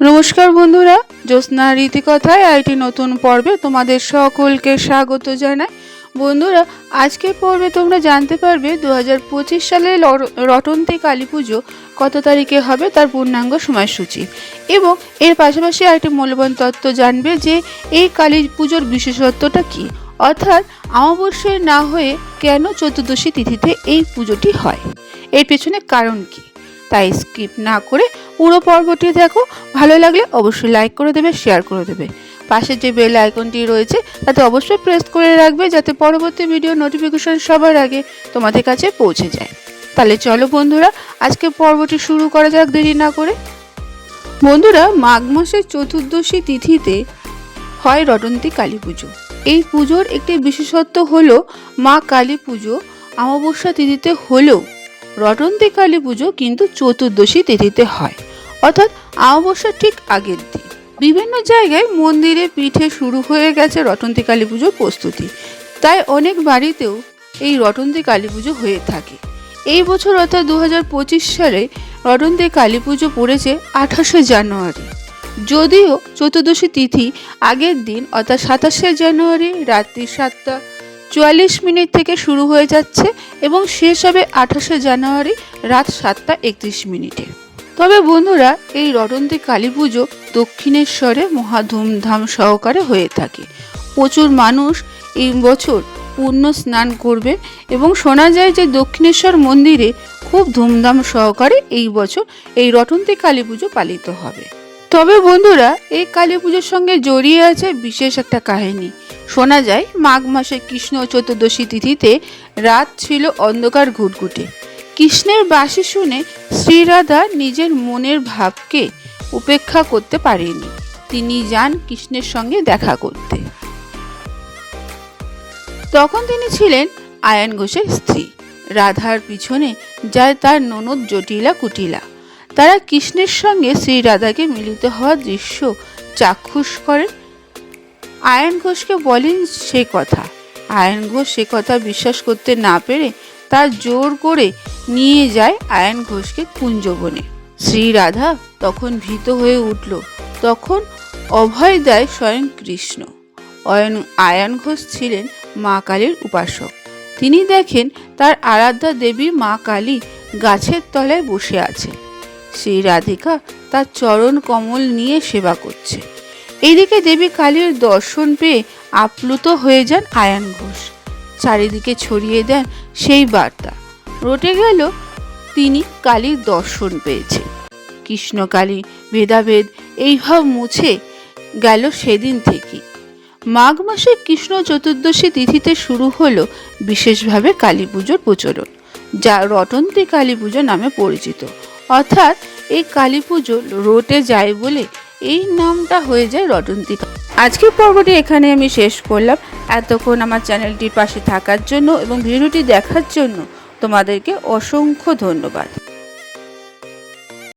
নমস্কার বন্ধুরা, জ্যোৎস্না রীতিকথায় আইটি নতুন পর্বে তোমাদের সকলকে স্বাগত জানাই। বন্ধুরা, আজকের পর্বে তোমরা জানতে পারবে দু সালে রটন্তী কালী পুজো কত তারিখে হবে তার পূর্ণাঙ্গ সময়সূচি। এবং এর পাশাপাশি আরেকটি মূল্যবান তত্ত্ব জানবে যে এই কালী পুজোর বিশেষত্বটা কী। অর্থাৎ অমাবস্যায় না হয়ে কেন চতুর্দশী তিথিতে এই পুজোটি হয়। এর পেছনে কারণ কী? তাই স্কিপ না করে পুরো পর্বটি দেখো। ভালো লাগলে অবশ্যই লাইক করে দেবে শেয়ার করে দেবে। পাশে যে বেল আইকনটি রয়েছে, তাতে অবশ্যই প্রেস করে রাখবে যাতে পরবর্তী ভিডিও নোটিফিকেশন সবার আগে তোমাদের কাছে পৌঁছে যায়। তাহলে চলো বন্ধুরা, আজকে পর্বটি শুরু করা যাক দেরি না করে। বন্ধুরা, মাঘ মাসের চতুর্দশী তিথিতে হয় রটন্তী কালী পুজো। এই পুজোর একটি বিশেষত্ব হলো মা কালী পুজো অমাবস্যা তিথিতে হলেও রটন্তী কালী পুজো কিন্তু চতুর্দশী তিথিতে হয়। অর্থাৎ অমাবস্যার ঠিক আগের দিন। বিভিন্ন জায়গায় মন্দিরে পিঠে শুরু হয়ে গেছে রটন্তী কালী পুজোর প্রস্তুতি। তাই অনেক বাড়িতেও এই রটন্তী কালী পুজো হয়ে থাকে। এই বছর অর্থাৎ দু পঁচিশ সালে রটন্তী কালী পুজো পড়েছে আঠাশে জানুয়ারি। যদিও চতুর্দশী তিথি আগের দিন, অর্থাৎ সাতাশে জানুয়ারি, রাত্রি সাতটা চুয়াল্লিশ মিনিট থেকে শুরু হয়ে যাচ্ছে এবং শেষ হবে আঠাশে জানুয়ারি রাত সাতটা একত্রিশ মিনিটে। তবে বন্ধুরা, এই রটন্তী কালী পুজো দক্ষিণেশ্বরে মহা ধুমধাম সহকারে হয়ে থাকে। প্রচুর মানুষ এই বছর পূর্ণ স্নান করবে এবং শোনা যায় যে দক্ষিণেশ্বর মন্দিরে খুব ধুমধাম সহকারে এই বছর এই রটন্তী কালী পুজো পালিত হবে। তবে বন্ধুরা, এই কালী পুজোর সঙ্গে জড়িয়ে আছে বিশেষ একটা কাহিনী। শোনা যায়, মাঘ মাসে কৃষ্ণ চতুর্দশী তিথিতে রাত ছিল অন্ধকার ঘুটঘুটে। কৃষ্ণের বাসি শুনে শ্রীরাধা নিজের মনের ভাবকে উপেক্ষা করতে পারেনি তিনি যান কৃষ্ণের সঙ্গে দেখা করতে। তখন তিনি ছিলেন আয়ন ঘোষের স্ত্রী। রাধার পিছনে যায় তার ননদ জটিলা কুটিলা। তারা কৃষ্ণের সঙ্গে শ্রী রাধাকে মিলিত হওয়ার দৃশ্য চাক্ষুষ করেন আয়ন ঘোষকে বলেন সে কথা। আয়ন ঘোষ সে কথা বিশ্বাস করতে না পেরে তার জোর করে নিয়ে যায় আয়ন ঘোষকে কুঞ্জবনে শ্রী রাধা তখন ভীত হয়ে উঠল। তখন অভয় দেয় স্বয়ং কৃষ্ণ। অয়ন, আয়ন ঘোষ ছিলেন মা কালীর উপাসক। তিনি দেখেন তার আরাধ্যা দেবী মা কালী গাছের তলায় বসে আছে সেই রাধিকা তার চরণ কমল নিয়ে সেবা করছে। এদিকে দেবী কালীর দর্শন পেয়ে আপ্লুত হয়ে যান আয়ান ঘোষ। চারিদিকে ছড়িয়ে দেন সেই বার্তা। রটে গেল তিনি কালীর দর্শন পেয়েছে। কৃষ্ণকালী ভেদাভেদ, এই ভাব মুছে গেল সেদিন থেকে। মাঘ মাসে কৃষ্ণ চতুর্দশী তিথিতে শুরু হলো বিশেষভাবে কালী পুজোর প্রচলন, যা রটন্তী কালী পুজো নামে পরিচিত। অর্থাৎ এই কালী পুজো রোটে যায় বলে এই নামটা হয়ে যায় রটন্তী। কা- আজকের পর্বটি এখানে আমি শেষ করলাম। এতক্ষণ আমার চ্যানেলটির পাশে থাকার জন্য এবং ভিডিওটি দেখার জন্য তোমাদেরকে অসংখ্য ধন্যবাদ।